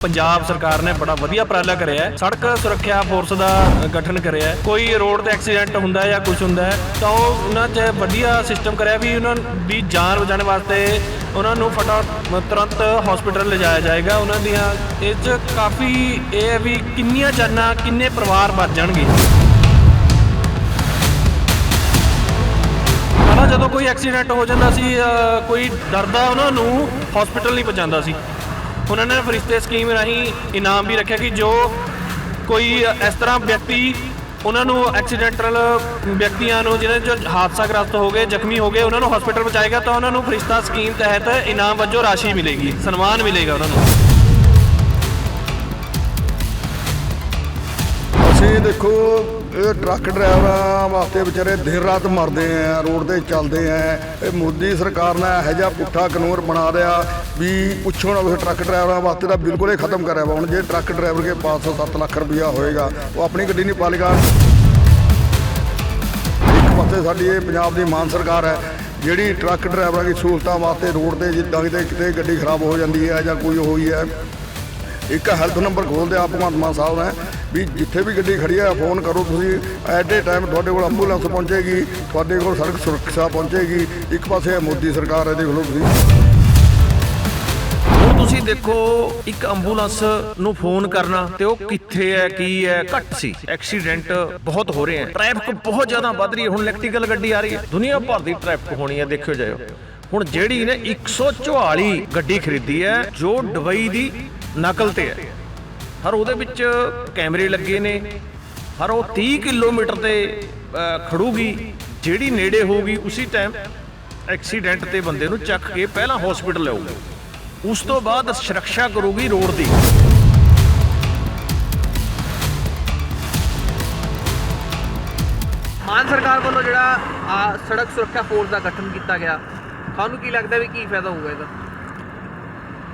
ਪੰਜਾਬ ਸਰਕਾਰ ਨੇ ਬੜਾ ਵਧੀਆ ਉਪਰਾਲਾ ਕਰਿਆ ਹੈ। ਸੜਕ ਸੁਰੱਖਿਆ ਫੋਰਸ ਦਾ ਗਠਨ ਕਰਿਆ ਹੈ। ਕੋਈ ਰੋਡ ਤੇ ਐਕਸੀਡੈਂਟ ਹੁੰਦਾ ਜਾਂ ਕੁਝ ਹੁੰਦਾ ਹੈ, ਤਾਂ ਉਹ ਉਹਨਾਂ 'ਚ ਵਧੀਆ ਸਿਸਟਮ ਕਰਿਆ ਵੀ ਉਹਨਾਂ ਦੀ ਜਾਨ ਬਚਾਉਣ ਵਾਸਤੇ ਉਹਨਾਂ ਨੂੰ ਫਟਾ ਤੁਰੰਤ ਹਸਪੀਟਲ ਲਿਜਾਇਆ ਜਾਏਗਾ। ਉਹਨਾਂ ਦੀਆਂ ਇਹ 'ਚ ਕਾਫੀ ਇਹ ਹੈ ਵੀ ਕਿੰਨੀਆਂ ਜਾਨਾਂ, ਕਿੰਨੇ ਪਰਿਵਾਰ ਬਚ ਜਾਣਗੇ। ਪਹਿਲਾਂ ਜਦੋਂ ਕੋਈ ਐਕਸੀਡੈਂਟ ਹੋ ਜਾਂਦਾ ਸੀ ਕੋਈ ਡਰਦਾ ਉਹਨਾਂ ਨੂੰ ਹਸਪੀਟਲ ਨਹੀਂ ਪਹੁੰਚਾਉਂਦਾ ਸੀ। ਉਹਨਾਂ ਨੇ ਫਰਿਸ਼ਤੇ ਸਕੀਮ ਰਾਹੀਂ ਇਨਾਮ ਵੀ ਰੱਖਿਆ ਕਿ ਜੋ ਕੋਈ ਇਸ ਤਰ੍ਹਾਂ ਵਿਅਕਤੀ, ਉਹਨਾਂ ਨੂੰ ਐਕਸੀਡੈਂਟਲ ਵਿਅਕਤੀਆਂ ਨੂੰ ਜਿਹਨਾਂ ਜੋ ਹਾਦਸਾਗ੍ਰਸਤ ਹੋ ਗਏ, ਜ਼ਖਮੀ ਹੋ ਗਏ, ਉਹਨਾਂ ਨੂੰ ਹਸਪੀਟਲ ਪਹੁੰਚਾਏਗਾ ਤਾਂ ਉਹਨਾਂ ਨੂੰ ਫਰਿਸ਼ਤਾ ਸਕੀਮ ਤਹਿਤ ਇਨਾਮ ਵਜੋਂ ਰਾਸ਼ੀ ਮਿਲੇਗੀ, ਸਨਮਾਨ ਮਿਲੇਗਾ ਉਹਨਾਂ ਨੂੰ। ਅਸੀਂ ਦੇਖੋ ਇਹ ਟਰੱਕ ਡਰਾਈਵਰਾਂ ਵਾਸਤੇ ਵਿਚਾਰੇ ਦਿਨ ਰਾਤ ਮਰਦੇ ਆ, ਰੋਡ ਤੇ ਚੱਲਦੇ ਆ। ਇਹ ਮੋਦੀ ਸਰਕਾਰ ਨੇ ਇਹੋ ਜਿਹਾ ਪੁੱਠਾ ਕਾਨੂੰਨ ਬਣਾ ਦਿਆ ਵੀ ਪੁੱਛੋ ਨਾ ਟਰੱਕ ਡਰਾਈਵਰਾਂ ਵਾਸਤੇ ਤਾਂ ਬਿਲਕੁਲ ਹੀ ਖਤਮ ਕਰਿਆ ਵਾ। ਹੁਣ ਜੇ ਟਰੱਕ ਡਰਾਈਵਰ ਕੇ 507 ਲੱਖ ਰੁਪਇਆ ਹੋਏਗਾ, ਉਹ ਆਪਣੀ ਗੱਡੀ ਨਹੀਂ ਪਾਲੇਗਾ। ਇੱਕ ਪਾਸੇ ਸਾਡੀ ਇਹ ਪੰਜਾਬ ਦੀ ਮਾਨ ਸਰਕਾਰ ਹੈ, ਜਿਹੜੀ ਟਰੱਕ ਡਰਾਈਵਰਾਂ ਦੀ ਸਹੂਲਤਾਂ ਵਾਸਤੇ ਰੋਡ ਤੇ ਜਿੱਦਾਂ ਕਿਤੇ ਕਿਤੇ ਗੱਡੀ ਖਰਾਬ ਹੋ ਜਾਂਦੀ ਹੈ ਜਾਂ ਕੋਈ ਹੋਈ ਹੈ ਇੱਕ ਹੈਲਪ ਨੰਬਰ ਖੋਲਦੇ ਆ ਭਗਵੰਤ ਮਾਨ ਸਾਹਿਬ ਨੇ। ਵੀ ਜਿੱਥੇ ਵੀ ਗੱਡੀ ਖੜੀ ਹੈ ਫੋਨ ਕਰੋ ਤੁਸੀਂ। ਐਟ ਏ ਟਾਈਮ ਤੁਹਾਡੇ ਕੋਲ ਐਂਬੂਲੈਂਸ ਪਹੁੰਚੇਗੀ, ਤੁਹਾਡੇ ਕੋਲ ਸੜਕ ਸੁਰੱਖਿਆ ਪਹੁੰਚੇਗੀ। ਇੱਕ ਪਾਸੇ ਮੋਦੀ ਸਰਕਾਰ ਹੈ ਦੇਖ ਲਓ ਤੁਸੀਂ ਤੁਸੀਂ ਦੇਖੋ, ਇੱਕ ਐਂਬੂਲੈਂਸ ਨੂੰ ਫੋਨ ਕਰਨਾ ਤੇ ਉਹ ਕਿੱਥੇ ਹੈ, ਕੀ ਹੈ? ਘੱਟ ਸੀ। ਐਕਸੀਡੈਂਟ ਬਹੁਤ ਹੋ ਰਹੇ ਹੈ। ਟ੍ਰੈਫਿਕ ਬਹੁਤ ਜ਼ਿਆਦਾ ਵੱਧ ਰਹੀ ਹੈ। ਹੁਣ ਇਲੈਕਟ੍ਰੀਕਲ ਗੱਡੀ ਆ ਰਹੀ ਹੈ। ਦੁਨੀਆ ਭਰ ਦੀ ਟ੍ਰੈਫਿਕ ਹੋਣੀ ਹੈ, ਦੇਖਿਓ ਜਾਇਓ। ਹੁਣ ਜਿਹੜੀ ਨੇ 144 ਗੱਡੀ ਖਰੀਦੀ ਹੈ, ਜੋ ਦੁਬਈ ਦੀ ਨਕਲ ਤੇ ਹੈ। ਹਰ ਉਹਦੇ ਵਿੱਚ ਕੈਮਰੇ ਲੱਗੇ ਨੇ। ਹਰ ਉਹ 30 ਕਿਲੋਮੀਟਰ ਤੇ ਖੜੂਗੀ। ਜਿਹੜੀ ਨੇੜੇ ਹੋਊਗੀ ਉਸੇ ਟਾਈਮ ਐਕਸੀਡੈਂਟ ਤੇ ਬੰਦੇ ਨੂੰ ਚੱਕ ਕੇ ਪਹਿਲਾਂ ਹਸਪੀਟਲ ਲਿਆਊਗਾ। ਉਸ ਤੋਂ ਬਾਅਦ ਸੁਰੱਖਿਆ ਕਰੂਗੀ ਰੋਡ ਦੀ। ਮਾਨ ਸਰਕਾਰ ਵੱਲੋਂ ਜਿਹੜਾ ਸੜਕ ਸੁਰੱਖਿਆ ਫੋਰਸ ਦਾ ਗਠਨ ਕੀਤਾ ਗਿਆ। ਤੁਹਾਨੂੰ ਕੀ ਲੱਗਦਾ ਵੀ ਕੀ ਫਾਇਦਾ ਹੋਊਗਾ ਇਹਦਾ?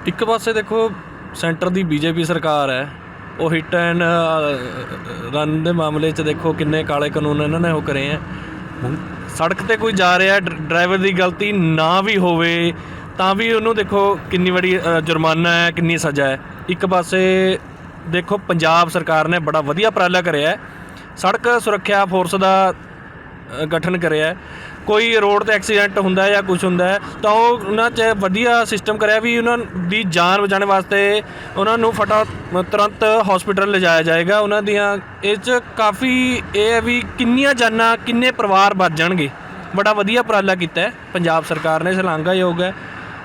ਇੱਕ ਪਾਸੇ ਦੇਖੋ ਸੈਂਟਰ ਦੀ ਬੀਜੇਪੀ ਸਰਕਾਰ ਹੈ, ਉਹ ਹਿੱਟ ਐਂਡ ਰਨ ਦੇ ਮਾਮਲੇ 'ਚ ਦੇਖੋ ਕਿੰਨੇ ਕਾਲੇ ਕਾਨੂੰਨ ਇਹਨਾਂ ਨੇ ਉਹ ਕਰੇ ਆ ਸੜਕ ਤੇ ਕੋਈ ਜਾ ਰਿਹਾ ਡਰਾਈਵਰ ਦੀ ਗਲਤੀ ਨਾ ਵੀ ਹੋਵੇ, ਤਾਂ ਵੀ ਉਹਨੂੰ ਦੇਖੋ ਕਿੰਨੀ ਬੜੀ ਜੁਰਮਾਨਾ ਹੈ, ਕਿੰਨੀ ਸਜ਼ਾ ਹੈ। ਇੱਕ ਪਾਸੇ ਦੇਖੋ ਪੰਜਾਬ ਸਰਕਾਰ ਨੇ ਬੜਾ ਵਧੀਆ ਉਪਰਾਲਾ ਕਰਿਆ ਹੈ। ਸੜਕ ਸੁਰੱਖਿਆ ਫੋਰਸ ਦਾ ਗਠਨ ਕਰਿਆ ਹੈ। ਕੋਈ ਰੋਡ ਤੇ ਐਕਸੀਡੈਂਟ ਹੁੰਦਾ ਜਾਂ ਕੁਝ ਹੁੰਦਾ ਤਾਂ ਉਹ ਉਹਨਾਂ 'ਚ ਵਧੀਆ ਸਿਸਟਮ ਕਰਿਆ ਵੀ ਉਹਨਾਂ ਦੀ ਜਾਨ ਬਚਾਉਣ ਵਾਸਤੇ ਉਹਨਾਂ ਨੂੰ ਫਟਾ ਤੁਰੰਤ ਹਸਪੀਟਲ ਲਿਜਾਇਆ ਜਾਏਗਾ। ਉਹਨਾਂ ਦੀਆਂ ਇਹ 'ਚ ਕਾਫੀ ਇਹ ਹੈ ਵੀ ਕਿੰਨੀਆਂ ਜਾਨਾਂ ਕਿੰਨੇ ਪਰਿਵਾਰ ਬਚ ਜਾਣਗੇ। ਬੜਾ ਵਧੀਆ ਉਪਰਾਲਾ ਕੀਤਾ ਹੈ। ਪੰਜਾਬ ਸਰਕਾਰ ਨੇ ਸ਼ਲਾਘਾਯੋਗ ਹੈ।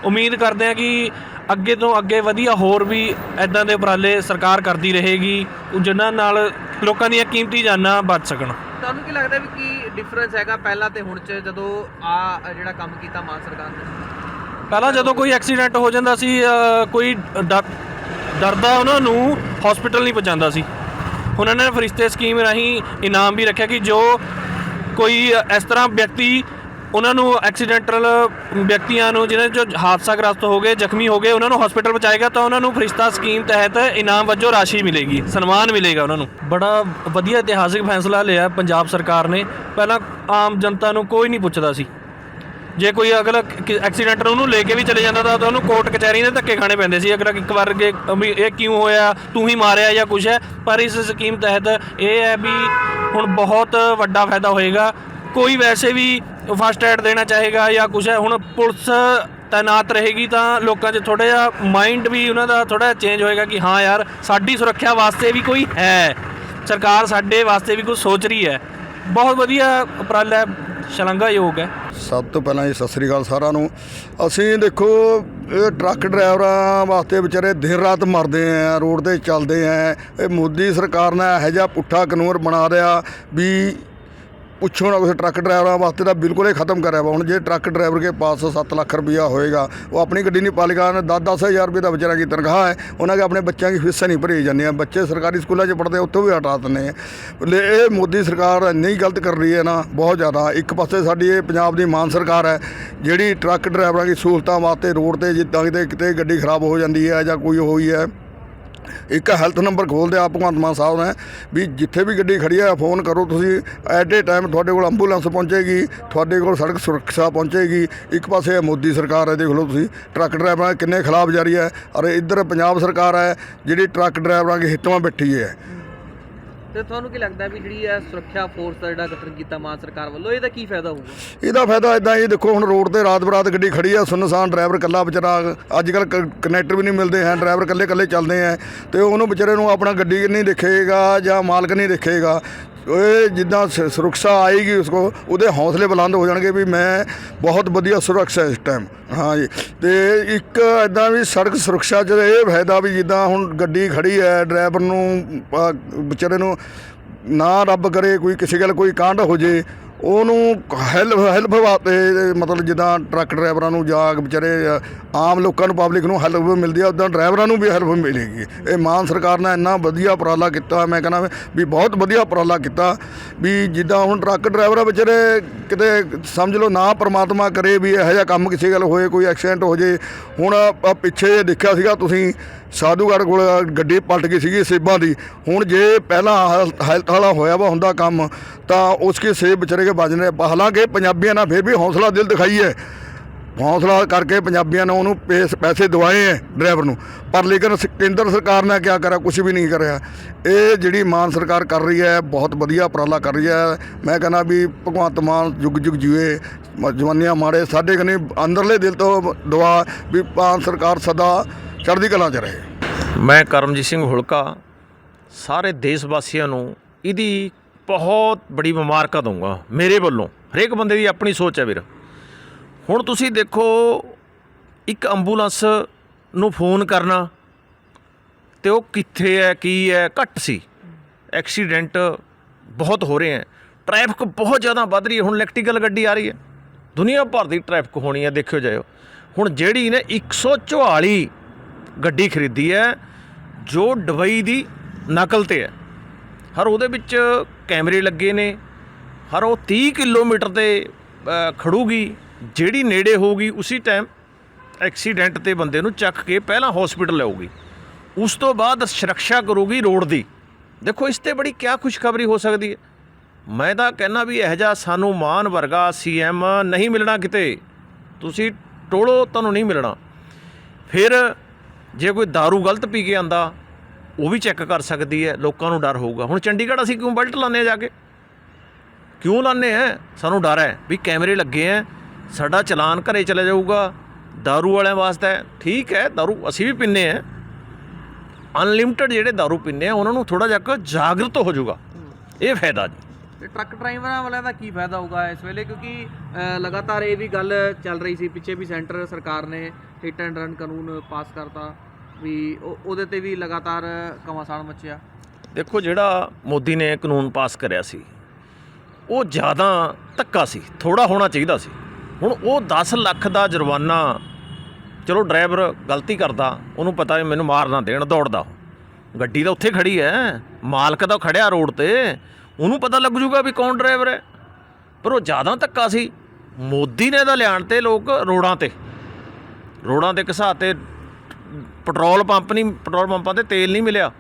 ਉਮੀਦ ਕਰਦੇ ਹਾਂ ਕਿ ਅੱਗੇ ਤੋਂ ਅੱਗੇ ਵਧੀਆ ਹੋਰ ਵੀ ਐਦਾਂ ਦੇ ਉਪਰਾਲੇ ਸਰਕਾਰ ਕਰਦੀ ਰਹੇਗੀ, ਜਿਨ੍ਹਾਂ ਨਾਲ ਲੋਕਾਂ ਦੀਆਂ ਕੀਮਤੀ ਜਾਨਾਂ ਬਚ ਸਕਣ। ਤੁਹਾਨੂੰ ਕੀ ਲੱਗਦਾ ਵੀ ਕੀ ਡਿਫਰੈਂਸ ਹੈਗਾ ਪਹਿਲਾਂ ਤੇ ਹੁਣ ਚ ਜਦੋਂ ਆ ਜਿਹੜਾ ਕੰਮ ਕੀਤਾ ਮਾਨ ਸਰਕਾਰ ਨੇ? ਪਹਿਲਾਂ ਜਦੋਂ ਕੋਈ ਐਕਸੀਡੈਂਟ ਹੋ ਜਾਂਦਾ ਸੀ ਕੋਈ ਡਰ- ਡਰਦਾ ਉਹਨਾਂ ਨੂੰ ਹਸਪੀਟਲ ਨਹੀਂ ਪਹੁੰਚਾਉਂਦਾ ਸੀ। ਉਹਨਾਂ ਨੇ ਫਰਿਸ਼ਤੇ ਸਕੀਮ ਰਾਹੀਂ ਇਨਾਮ ਵੀ ਰੱਖਿਆ ਕਿ ਜੋ ਕੋਈ ਇਸ ਤਰ੍ਹਾਂ ਵਿਅਕਤੀ ਉਹਨਾਂ ਨੂੰ ਐਕਸੀਡੈਂਟਲ ਵਿਅਕਤੀਆਂ ਨੂੰ ਜਿਹਨਾਂ ਜੋ ਹਾਦਸਾਗ੍ਰਸਤ ਹੋ ਗਏ, ਜ਼ਖਮੀ ਹੋ ਗਏ, ਉਹਨਾਂ ਨੂੰ ਹਸਪੀਟਲ ਪਹੁੰਚਾਏਗਾ ਤਾਂ ਉਹਨਾਂ ਨੂੰ ਫਰਿਸ਼ਤਾ ਸਕੀਮ ਤਹਿਤ ਇਨਾਮ ਵਜੋਂ ਰਾਸ਼ੀ ਮਿਲੇਗੀ, ਸਨਮਾਨ ਮਿਲੇਗਾ ਉਹਨਾਂ ਨੂੰ। ਬੜਾ ਵਧੀਆ ਇਤਿਹਾਸਿਕ ਫੈਸਲਾ ਲਿਆ ਪੰਜਾਬ ਸਰਕਾਰ ਨੇ। ਪਹਿਲਾਂ ਆਮ ਜਨਤਾ ਨੂੰ ਕੋਈ ਨਹੀਂ ਪੁੱਛਦਾ ਸੀ। ਜੇ ਕੋਈ ਅਗਲਾ ਐਕਸੀਡੈਂਟ ਉਹਨੂੰ ਲੈ ਕੇ ਵੀ ਚਲੇ ਜਾਂਦਾ ਤਾਂ ਉਹਨੂੰ ਕੋਰਟ ਕਚਹਿਰੀ ਦੇ ਧੱਕੇ ਖਾਣੇ ਪੈਂਦੇ ਸੀ। ਅਗਰ ਇੱਕ ਵਾਰ ਅੱਗੇ, ਵੀ ਇਹ ਕਿਉਂ ਹੋਇਆ, ਤੂੰ ਹੀ ਮਾਰਿਆ ਜਾਂ ਕੁਝ ਹੈ। ਪਰ ਇਸ ਸਕੀਮ ਤਹਿਤ ਇਹ ਹੈ ਵੀ ਹੁਣ ਬਹੁਤ ਵੱਡਾ ਫਾਇਦਾ ਹੋਏਗਾ। ਕੋਈ ਵੈਸੇ ਵੀ ਫਸਟ ਐਡ ਦੇਣਾ ਚਾਹੇਗਾ ਜਾਂ ਕੁਝ ਹੁਣ ਪੁਲਿਸ ਤਾਇਨਾਤ ਰਹੇਗੀ ਤਾਂ ਲੋਕਾਂ 'ਚ ਥੋੜਾ ਜਿਹਾ ਮਾਈਂਡ ਵੀ ਉਹਨਾਂ ਦਾ ਥੋੜਾ ਚੇਂਜ ਹੋਏਗਾ ਕਿ ਹਾਂ ਯਾਰ, ਸਾਡੀ ਸੁਰੱਖਿਆ ਵਾਸਤੇ ਵੀ ਕੋਈ ਹੈ। ਸਰਕਾਰ ਸਾਡੇ ਵਾਸਤੇ ਵੀ ਕੁਝ ਸੋਚ ਰਹੀ ਹੈ। ਬਹੁਤ ਵਧੀਆ ਉਪਰਾਲਾ ਹੈ, ਸ਼ਲਾਘਾਯੋਗ ਹੈ। ਸਭ ਤੋਂ ਪਹਿਲਾਂ ਜੀ ਸਤਿ ਸ੍ਰੀ ਅਕਾਲ ਸਾਰਿਆਂ ਨੂੰ। ਅਸੀਂ ਦੇਖੋ, ਇਹ ਟਰੱਕ ਡਰਾਈਵਰਾਂ ਵਾਸਤੇ ਵਿਚਾਰੇ ਦਿਨ ਰਾਤ ਮਰਦੇ ਆ, ਰੋਡ ਤੇ ਚੱਲਦੇ ਆ। ਇਹ ਮੋਦੀ ਸਰਕਾਰ ਨੇ ਇਹੋ ਜਿਹਾ ਪੁੱਠਾ ਕਾਨੂੰਨ ਬਣਾ ਦਿਆ ਵੀ ਪੁੱਛੋ ਨਾ ਉਸ ਟਰੱਕ ਡਰਾਈਵਰਾਂ ਵਾਸਤੇ ਤਾਂ ਬਿਲਕੁਲ ਹੀ ਖਤਮ ਕਰਿਆ ਵਾ। ਹੁਣ ਜੇ ਟਰੱਕ ਡਰਾਈਵਰ ਕੇ 507 ਲੱਖ ਰੁਪਇਆ ਹੋਏਗਾ, ਉਹ ਆਪਣੀ ਗੱਡੀ ਨਹੀਂ ਪਾਲੇਗਾ 10 ਹਜ਼ਾਰ ਰੁਪਏ ਦਾ ਵਿਚਾਰਾ ਦੀ ਤਨਖਾਹ ਹੈ, ਉਹਨਾਂ ਕੇ ਆਪਣੇ ਬੱਚਿਆਂ ਦੀ ਫੀਸਾਂ ਨਹੀਂ ਭਰੀ ਜਾਂਦੀਆਂ। ਬੱਚੇ ਸਰਕਾਰੀ ਸਕੂਲਾਂ 'ਚ ਪੜ੍ਹਦੇ ਉੱਥੋਂ ਵੀ ਹਟਾ ਦਿੰਦੇ ਆ। ਇਹ ਮੋਦੀ ਸਰਕਾਰ ਨਹੀਂ ਗਲਤ ਕਰ ਰਹੀ ਹੈ ਨਾ, ਬਹੁਤ ਜ਼ਿਆਦਾ। ਇੱਕ ਪਾਸੇ ਸਾਡੀ ਇਹ ਪੰਜਾਬ ਦੀ ਮਾਨ ਸਰਕਾਰ ਹੈ, ਜਿਹੜੀ ਟਰੱਕ ਡਰਾਈਵਰਾਂ ਦੀ ਸਹੂਲਤਾਂ ਵਾਸਤੇ ਰੋਡ ਤੇ ਜਿੱਦਾਂ ਕਿਤੇ ਕਿਤੇ ਗੱਡੀ ਖਰਾਬ ਹੋ ਜਾਂਦੀ ਹੈ ਜਾਂ ਕੋਈ ਹੋਈ ਹੈ ਇੱਕ ਹੈਲਥ ਨੰਬਰ ਖੋਲਦੇ ਆ ਭਗਵੰਤ ਮਾਨ ਸਾਹਿਬ ਨੇ, ਵੀ ਜਿੱਥੇ ਵੀ ਗੱਡੀ ਖੜੀ ਆ, ਫੋਨ ਕਰੋ ਤੁਸੀਂ ਐਟ ਏ ਟਾਈਮ ਤੁਹਾਡੇ ਕੋਲ ਐਂਬੂਲੈਂਸ ਪਹੁੰਚੇਗੀ, ਤੁਹਾਡੇ ਕੋਲ ਸੜਕ ਸੁਰੱਖਿਆ ਪਹੁੰਚੇਗੀ, ਇੱਕ ਪਾਸੇ ਇਹ ਮੋਦੀ ਸਰਕਾਰ ਹੈ, ਦੇਖ ਲਓ ਤੁਸੀਂ, ਟਰੱਕ ਡਰਾਈਵਰਾਂ ਦੇ ਕਿੰਨੇ ਖਿਲਾਫ ਜਾਰੀ ਹੈ, ਔਰ ਇੱਧਰ ਪੰਜਾਬ ਸਰਕਾਰ ਹੈ, ਜਿਹੜੀ ਟਰੱਕ ਡਰਾਈਵਰਾਂ ਦੇ ਹਿੱਤਾਂ ਬੈਠੀ ਹੈ। ਤੇ ਤੁਹਾਨੂੰ ਕੀ ਲੱਗਦਾ ਵੀ ਜਿਹੜੀ ਇਹ ਸੁਰੱਖਿਆ ਫੋਰਸ ਦਾ ਜਿਹੜਾ ਗਠਨ ਕੀਤਾ ਮਾਨ ਸਰਕਾਰ ਵੱਲੋਂ, ਇਹਦਾ ਕੀ ਫਾਇਦਾ ਹੋਊਗਾ? ਇਹਦਾ ਫਾਇਦਾ ਇਦਾਂ ਹੀ, ਦੇਖੋ ਹੁਣ ਰੋਡ ਤੇ ਰਾਤ ਬਰਾਤ ਗੱਡੀ ਖੜੀ ਆ ਸੁੰਨਸਾਨ ਡਰਾਈਵਰ ਕੱਲਾ ਵਿਚਾਰਾ ਅੱਜ ਕੱਲ ਕਨੈਕਟਰ ਵੀ ਨਹੀਂ ਮਿਲਦੇ ਹੈ, ਡਰਾਈਵਰ ਕੱਲੇ ਕੱਲੇ ਚੱਲਦੇ ਆ ਤੇ ਉਹਨੂੰ ਵਿਚਾਰੇ ਨੂੰ ਆਪਣਾ ਗੱਡੀ ਨਹੀਂ ਦੇਖੇਗਾ ਜਾਂ ਮਾਲਕ ਨਹੀਂ ਦੇਖੇਗਾ। ਇਹ ਜਿੱਦਾਂ ਸ- ਸੁਰੱਖਿਆ ਆਏਗੀ ਉਸਕੋ ਉਹਦੇ ਹੌਸਲੇ ਬੁਲੰਦ ਹੋ ਜਾਣਗੇ ਵੀ ਮੈਂ ਬਹੁਤ ਵਧੀਆ ਸੁਰੱਖਿਆ ਇਸ ਟਾਈਮ ਹਾਂ ਜੀ। ਤੇ ਇੱਕ ਇਦਾਂ ਵੀ ਸੜਕ ਸੁਰੱਖਿਆ 'ਚ ਇਹ ਫਾਇਦਾ ਵੀ ਜਿੱਦਾਂ ਹੁਣ ਗੱਡੀ ਖੜੀ ਹੈ, ਡਰਾਈਵਰ ਨੂੰ ਵਿਚਾਰੇ ਨੂੰ ਨਾ ਰੱਬ ਕਰੇ, ਕੋਈ ਕਿਸੇ ਗੱਲ, ਕੋਈ ਕਾਂਡ ਹੋ ਜੇ ਉਹਨੂੰ ਹੈਲਪ ਹੈਲਪ ਵਾਸਤੇ ਮਤਲਬ ਜਿੱਦਾਂ ਟਰੱਕ ਡਰਾਈਵਰਾਂ ਨੂੰ ਜਾਂ ਵਿਚਾਰੇ, ਆਮ ਲੋਕਾਂ ਨੂੰ ਪਬਲਿਕ ਨੂੰ ਹੈਲਪ ਮਿਲਦੀ ਆ ਉਦਾਂ ਡਰਾਈਵਰਾਂ ਨੂੰ ਵੀ ਹੈਲਪ ਮਿਲੇਗੀ। ਇਹ ਮਾਨ ਸਰਕਾਰ ਨੇ ਇੰਨਾ ਵਧੀਆ ਉਪਰਾਲਾ ਕੀਤਾ, ਮੈਂ ਕਹਿੰਦਾ ਵੀ ਬਹੁਤ ਵਧੀਆ ਉਪਰਾਲਾ ਕੀਤਾ, ਵੀ ਜਿੱਦਾਂ ਹੁਣ ਟਰੱਕ ਡਰਾਈਵਰ ਵਿਚਾਰੇ ਕਿਤੇ ਸਮਝ ਲਓ ਨਾ ਪਰਮਾਤਮਾ ਕਰੇ ਵੀ ਇਹੋ ਜਿਹਾ ਕੰਮ ਕਿਸੇ ਗੱਲ ਹੋਏ, ਕੋਈ ਐਕਸੀਡੈਂਟ ਹੋ ਜੇ। ਹੁਣ ਆਹ ਪਿੱਛੇ ਦੇਖਿਆ ਸੀਗਾ, ਤੁਸੀਂ ਸਾਧੂਗੜ੍ਹ ਕੋਲ ਗੱਡੀ ਪਲਟ ਗਈ ਸੀਗੀ ਸੇਬਾਂ ਦੀ। ਹੁਣ ਜੇ ਪਹਿਲਾਂ ਹੈਲ- ਹੈਲਥ ਵਾਲਾ ਹੋਇਆ ਵਾ ਹੁੰਦਾ ਕੰਮ, ਤਾਂ ਉਸਕੇ ਸੇਬ ਵਿਚਾਰੇ ਕੇ ਬਚਨੇ ਹਾਲਾਂਕਿ ਪੰਜਾਬੀਆਂ ਨੇ ਫਿਰ ਵੀ ਹੌਸਲਾ ਦਿਲ ਦਿਖਾਈ ਹੈ ਹੌਸਲਾ ਕਰਕੇ ਪੰਜਾਬੀਆਂ ਨੇ ਉਹਨੂੰ ਪੇਸ, ਪੈਸੇ ਦਵਾਏ ਹੈ ਡਰਾਈਵਰ ਨੂੰ। ਪਰ ਲੇਕਿਨ ਕੇਂਦਰ ਸਰਕਾਰ ਨੇ ਕਿਆ ਕਰਿਆ ਕੁਝ ਵੀ ਨਹੀਂ ਕਰਿਆ। ਇਹ ਜਿਹੜੀ ਮਾਨ ਸਰਕਾਰ ਕਰ ਰਹੀ ਹੈ ਬਹੁਤ ਵਧੀਆ ਉਪਰਾਲਾ ਕਰ ਰਹੀ ਹੈ ਮੈਂ ਕਹਿੰਦਾ ਵੀ ਭਗਵੰਤ ਮਾਨ ਜੁਗ ਜੁਗ ਜੀਵੇ ਜਵਾਨੀਆਂ ਮਾਰੇ ਸਾਡੇ ਕਨੇ ਅੰਦਰਲੇ ਦਿਲ ਤੋਂ ਦੁਆ ਵੀ ਮਾਨ ਸਰਕਾਰ ਸਦਾ ਚੜ੍ਹਦੀ ਕਲਾ 'ਚ ਰਹੇ। ਮੈਂ ਕਰਮਜੀਤ ਸਿੰਘ ਹੁਲਕਾ, ਸਾਰੇ ਦੇਸ਼ ਵਾਸੀਆਂ ਨੂੰ ਇਹਦੀ ਬਹੁਤ ਬੜੀ ਮੁਬਾਰਕਾਂ ਦਊਂਗਾ, ਮੇਰੇ ਵੱਲੋਂ। ਹਰੇਕ ਬੰਦੇ ਦੀ ਆਪਣੀ ਸੋਚ ਹੈ ਵੀਰ। ਹੁਣ ਤੁਸੀਂ ਦੇਖੋ, ਇੱਕ ਐਂਬੂਲੈਂਸ ਨੂੰ ਫੋਨ ਕਰਨਾ ਤੇ ਉਹ ਕਿੱਥੇ ਹੈ, ਕੀ ਹੈ, ਘੱਟ ਸੀ। ਐਕਸੀਡੈਂਟ ਬਹੁਤ ਹੋ ਰਹੇ ਹੈ। ਟ੍ਰੈਫਿਕ ਬਹੁਤ ਜ਼ਿਆਦਾ ਵੱਧ ਰਹੀ ਹੈ। ਹੁਣ ਇਲੈਕਟ੍ਰੀਕਲ ਗੱਡੀ ਆ ਰਹੀ ਹੈ। ਦੁਨੀਆ ਭਰ ਦੀ ਟ੍ਰੈਫਿਕ ਹੋਣੀ ਹੈ, ਦੇਖਿਓ ਜਾਇਓ। ਹੁਣ ਜਿਹੜੀ ਨੇ 144 ਗੱਡੀ ਖਰੀਦੀ ਹੈ, ਜੋ ਡਬਈ ਦੀ ਨਕਲ ਤੇ ਹੈ। ਹਰ ਉਹਦੇ ਵਿੱਚ ਕੈਮਰੇ ਲੱਗੇ ਨੇ। ਹਰ ਉਹ 30 ਕਿਲੋਮੀਟਰ ਤੇ ਖੜੂਗੀ। ਜਿਹੜੀ ਨੇੜੇ ਹੋਊਗੀ, ਉਸੇ ਟਾਈਮ ਐਕਸੀਡੈਂਟ ਤੇ ਬੰਦੇ ਨੂੰ ਚੱਕ ਕੇ ਪਹਿਲਾਂ ਹਸਪੀਟਲ ਲਿਆਊਗੀ। ਉਸ ਤੋਂ ਬਾਅਦ ਸੁਰੱਖਿਆ ਕਰੂਗੀ ਰੋਡ ਦੀ। ਦੇਖੋ, ਇਸ ਤੇ ਬੜੀ ਕਿਆ ਖੁਸ਼ਖਬਰੀ ਹੋ ਸਕਦੀ ਹੈ। ਮੈਂ ਤਾਂ ਕਹਿੰਦਾ ਵੀ ਇਹ ਜਿਹਾ ਸਾਨੂੰ ਮਾਨ ਵਰਗਾ ਸੀਐਮ ਨਹੀਂ ਮਿਲਣਾ ਕਿਤੇ। ਤੁਸੀਂ ਟੋਲੋ, ਤੁਹਾਨੂੰ ਨਹੀਂ ਮਿਲਣਾ। ਫਿਰ ਜੇ ਕੋਈ दारू ਗਲਤ ਪੀ ਕੇ ਆਂਦਾ ਉਹ ਵੀ ਚੈੱਕ ਕਰ ਸਕਦੀ ਹੈ ਲੋਕਾਂ ਨੂੰ ਡਰ ਹੋਊਗਾ ਹੁਣ ਚੰਡੀਗੜ੍ਹ ਅਸੀਂ ਕਿਉਂ ਬੈਲਟ ਲਾਉਂਦੇ ਆ ਜਾ ਕੇ ਕਿਉਂ ਲਾਉਂਦੇ ਆ ਸਾਨੂੰ ਡਰ ਹੈ ਵੀ ਕੈਮਰੇ ਲੱਗੇ ਆ ਸਾਡਾ ਚਲਾਨ ਘਰੇ ਚਲੇ ਜਾਊਗਾ दारू ਵਾਲਿਆਂ ਵਾਸਤੇ ਹੈ। ਠੀਕ ਹੈ दारू ਅਸੀਂ ਵੀ ਪੀਂਦੇ ਆ ਅਨਲਿਮਟਿਡ ਜਿਹੜੇ दारू ਪੀਂਦੇ ਆ ਉਹਨਾਂ ਨੂੰ ਥੋੜਾ ਜਿਹਾ ਕੁ ਜਾਗਰਤ ਹੋ ਜਾਊਗਾ ਇਹ ਫਾਇਦਾ ਜੀ ਤੇ ਟਰੱਕ ਡਰਾਈਵਰਾਂ ਵਾਲਿਆਂ ਦਾ ਕੀ ਫਾਇਦਾ ਹੋਊਗਾ ਇਸ ਵੇਲੇ ਕਿਉਂਕਿ ਅ, ਲਗਾਤਾਰ ਇਹ ਵੀ ਗੱਲ ਚੱਲ ਰਹੀ ਸੀ ਪਿੱਛੇ ਵੀ ਸੈਂਟਰ ਸਰਕਾਰ ਨੇ ਹਿੱਟ ਐਂਡ ਰਨ ਕਾਨੂੰਨ ਪਾਸ ਕਰਤਾ, ਵੀ ਉਹ- ਉਹਦੇ ਤੇ ਵੀ ਲਗਾਤਾਰ ਕਮਾਸਾਨ ਮਚਿਆ। ਦੇਖੋ, ਜਿਹੜਾ ਮੋਦੀ ਨੇ ਕਾਨੂੰਨ ਪਾਸ ਕਰਿਆ ਸੀ, ਉਹ ਜ਼ਿਆਦਾ ਧੱਕਾ ਸੀ ਥੋੜਾ ਹੋਣਾ ਚਾਹੀਦਾ ਸੀ। ਹੁਣ ਉਹ 10 ਲੱਖ ਦਾ ਜੁਰਮਾਨਾ, ਚਲੋ ਡਰਾਈਵਰ ਗਲਤੀ ਕਰਦਾ, ਉਹਨੂੰ ਪਤਾ ਵੀ ਮੈਨੂੰ ਮਾਰ ਨਾ ਦੇਣ, ਦੌੜਦਾ ਗੱਡੀ ਤਾਂ ਉੱਥੇ ਖੜੀ ਹੈ ਮਾਲਕ ਤਾਂ ਖੜਿਆ ਰੋਡ ਤੇ, ਉਹਨੂੰ ਪਤਾ ਲੱਗ ਜੂਗਾ ਵੀ ਕੌਣ ਡਰਾਈਵਰ ਹੈ ਪਰ ਉਹ ਜ਼ਿਆਦਾ ਧੱਕਾ ਸੀ, ਮੋਦੀ ਨੇ ਤਾਂ ਲਿਆਣ ਤੇ ਲੋਕ ਰੋਡਾਂ ਤੇ। ਰੋਡਾਂ ਦੇ ਘਸਾ ਤੇ ਪੈਟਰੋਲ ਪੰਪ ਨਹੀਂ, ਪੈਟਰੋਲ ਪੰਪਾਂ ਤੇ ਤੇਲ ਨਹੀਂ ਮਿਲਿਆ।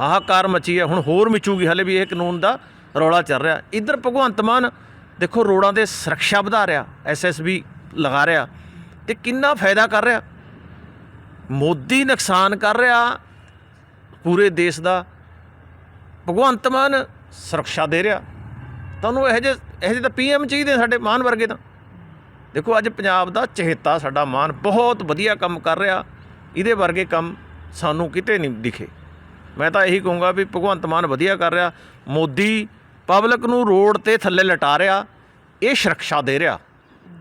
ਹਾਹਾਕਾਰ ਮਚੀ ਹੈ ਹੁਣ ਹੋਰ ਮਚੂਗੀ ਹਲੇ ਵੀ ਇਹ ਕਾਨੂੰਨ ਦਾ ਰੌਲਾ ਚੱਲ ਰਿਹਾ। ਇੱਧਰ ਭਗਵੰਤ ਮਾਨ ਦੇਖੋ ਰੋਡਾਂ ਤੇ ਸੁਰੱਖਿਆ ਵਧਾ ਰਿਹਾ ਐਸਐਸਬੀ ਲਗਾ ਰਿਹਾ ਤੇ ਕਿੰਨਾ ਫਾਇਦਾ ਕਰ ਰਿਹਾ। ਮੋਦੀ ਨੁਕਸਾਨ ਕਰ ਰਿਹਾ ਪੂਰੇ ਦੇਸ਼ ਦਾ। ਭਗਵੰਤ ਮਾਨ ਸੁਰੱਖਿਆ ਦੇ ਰਿਹਾ। ਤੁਹਾਨੂੰ ਇਹੋ ਜਿਹੇ ਇਹੋ ਜਿਹੇ ਤਾਂ ਪੀਐਮ ਚਾਹੀਦੇ ਸਾਡੇ ਮਾਨ ਵਰਗੇ ਤਾਂ। ਦੇਖੋ, ਅੱਜ ਪੰਜਾਬ ਦਾ ਚਹੇਤਾ ਸਾਡਾ ਮਾਨ ਬਹੁਤ ਵਧੀਆ ਕੰਮ ਕਰ ਰਿਹਾ। ਇਹਦੇ ਵਰਗੇ ਕੰਮ ਸਾਨੂੰ ਕਿਤੇ ਨਹੀਂ ਦਿਖੇ। ਮੈਂ ਤਾਂ ਇਹੀ ਕਹੂੰਗਾ ਵੀ ਭਗਵੰਤ ਮਾਨ ਵਧੀਆ ਕਰ ਰਿਹਾ। ਮੋਦੀ ਪਬਲਿਕ ਨੂੰ ਰੋਡ ਤੇ ਥੱਲੇ ਲਟਾ ਰਿਹਾ। ਇਹ ਸੁਰੱਖਿਆ ਦੇ ਰਿਹਾ।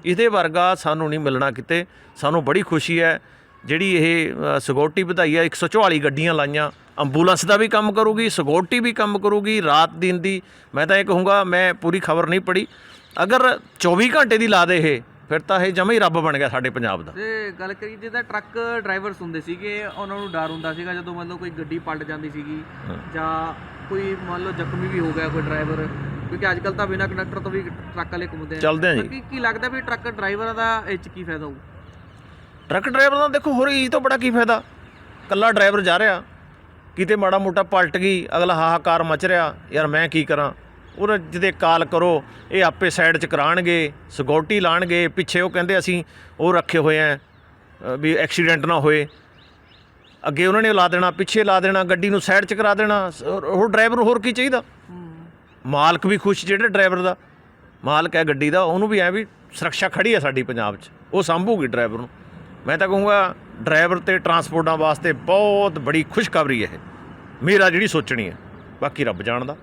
ਇਹਦੇ ਵਰਗਾ ਸਾਨੂੰ ਨਹੀਂ ਮਿਲਣਾ ਕਿਤੇ। ਸਾਨੂੰ ਬੜੀ ਖੁਸ਼ੀ ਹੈ। ਜਿਹੜੀ ਇਹ ਸਿਕਿਉਰਿਟੀ ਵਧਾਈ ਹੈ 144 ਗੱਡੀਆਂ ਲਾਈਆਂ। ਐਂਬੂਲੈਂਸ ਦਾ ਵੀ ਕੰਮ ਕਰੂਗੀ ਸਿਕਿਉਰਿਟੀ ਵੀ ਕੰਮ ਕਰੂਗੀ, ਰਾਤ ਦਿਨ ਦੀ। ਮੈਂ ਤਾਂ ਇਹ ਕਹੂੰਗਾ, ਮੈਂ ਪੂਰੀ ਖਬਰ ਨਹੀਂ ਪੜੀ ਅਗਰ 24 ਘੰਟੇ ਦੀ ਲਾ ਦੇ ਇਹ ਫਿਰ ਤਾਂ ਇਹ ਜਮਾ ਹੀ ਰੱਬ ਬਣ ਗਿਆ ਸਾਡੇ ਪੰਜਾਬ ਦਾ। ਤੇ ਗੱਲ ਕਰੀ ਜਿੱਦਾਂ ਟਰੱਕ ਡਰਾਈਵਰਸ ਹੁੰਦੇ ਸੀਗੇ ਉਹਨਾਂ ਨੂੰ ਡਰ ਹੁੰਦਾ ਸੀਗਾ ਜਦੋਂ ਮੰਨ ਲਓ ਕੋਈ ਗੱਡੀ ਪਲਟ ਜਾਂਦੀ ਸੀਗੀ ਜਾਂ ਕੋਈ ਮੰਨ ਲਓ ਜ਼ਖਮੀ ਵੀ ਹੋ ਗਿਆ ਕੋਈ ਡਰਾਈਵਰ ਕਿਉਂਕਿ ਅੱਜ ਕੱਲ ਤਾਂ ਬਿਨਾਂ ਕੰਡਕਟਰ ਤੋਂ ਵੀ ਟਰੱਕ ਵਾਲੇ ਘੁੰਮਦੇ ਆ। ਚੱਲਦੇ ਆ ਜੀ। ਕੀ ਲੱਗਦਾ ਵੀ ਟਰੱਕ ਡਰਾਈਵਰਾਂ ਦਾ ਇਹ 'ਚ ਕੀ ਫਾਇਦਾ ਹੋਊ? ਟਰੱਕ ਡਰਾਈਵਰ ਦਾ ਦੇਖੋ ਹੋਰ ਇਹ ਤੋਂ ਬੜਾ ਕੀ ਫਾਇਦਾ? ਕੱਲਾ ਡਰਾਈਵਰ ਜਾ ਰਿਹਾ ਕਿਤੇ ਮਾੜਾ ਮੋਟਾ ਪਲਟ ਗਈ ਅਗਲਾ ਹਾਹਾਕਾਰ ਮਚ ਰਿਹਾ ਯਾਰ ਮੈਂ ਕੀ ਕਰਾਂ? ਉਹ ਜਿਹਦੇ ਕਾਲ ਕਰੋ, ਇਹ ਆਪੇ ਸਾਈਡ 'ਚ ਕਰਾਣਗੇ ਸਿਕਿਉਰਟੀ ਲਾਣਗੇ, ਪਿੱਛੇ ਉਹ ਕਹਿੰਦੇ ਅਸੀਂ ਉਹ ਰੱਖੇ ਹੋਏ ਆ ਵੀ ਐਕਸੀਡੈਂਟ ਨਾ ਹੋਏ। ਅੱਗੇ ਉਹਨਾਂ ਨੇ ਲਾ ਦੇਣਾ, ਪਿੱਛੇ ਲਾ ਦੇਣਾ, ਗੱਡੀ ਨੂੰ ਸਾਈਡ 'ਚ ਕਰਾ ਦੇਣਾ ਉਹ ਡਰਾਈਵਰ ਨੂੰ ਹੋਰ ਕੀ ਚਾਹੀਦਾ? ਮਾਲਕ ਵੀ ਖੁਸ਼ ਜਿਹੜਾ ਡਰਾਈਵਰ ਦਾ, ਮਾਲਕ ਹੈ ਗੱਡੀ ਦਾ, ਉਹਨੂੰ ਵੀ ਐ ਵੀ ਸੁਰੱਖਿਆ ਖੜੀ ਹੈ ਸਾਡੀ ਪੰਜਾਬ 'ਚ, ਉਹ ਸੰਭੂਗੀ ਡਰਾਈਵਰ ਨੂੰ। ਮੈਂ ਤਾਂ ਕਹੂੰਗਾ ਡਰਾਈਵਰ ਤੇ ਟਰਾਂਸਪੋਰਟਾਂ ਵਾਸਤੇ ਬਹੁਤ ਬੜੀ ਖੁਸ਼ਖਬਰੀ ਹੈ ਇਹ। ਮੇਰਾ ਜਿਹੜੀ ਸੋਚਣੀ ਹੈ, ਬਾਕੀ ਰੱਬ ਜਾਣਦਾ।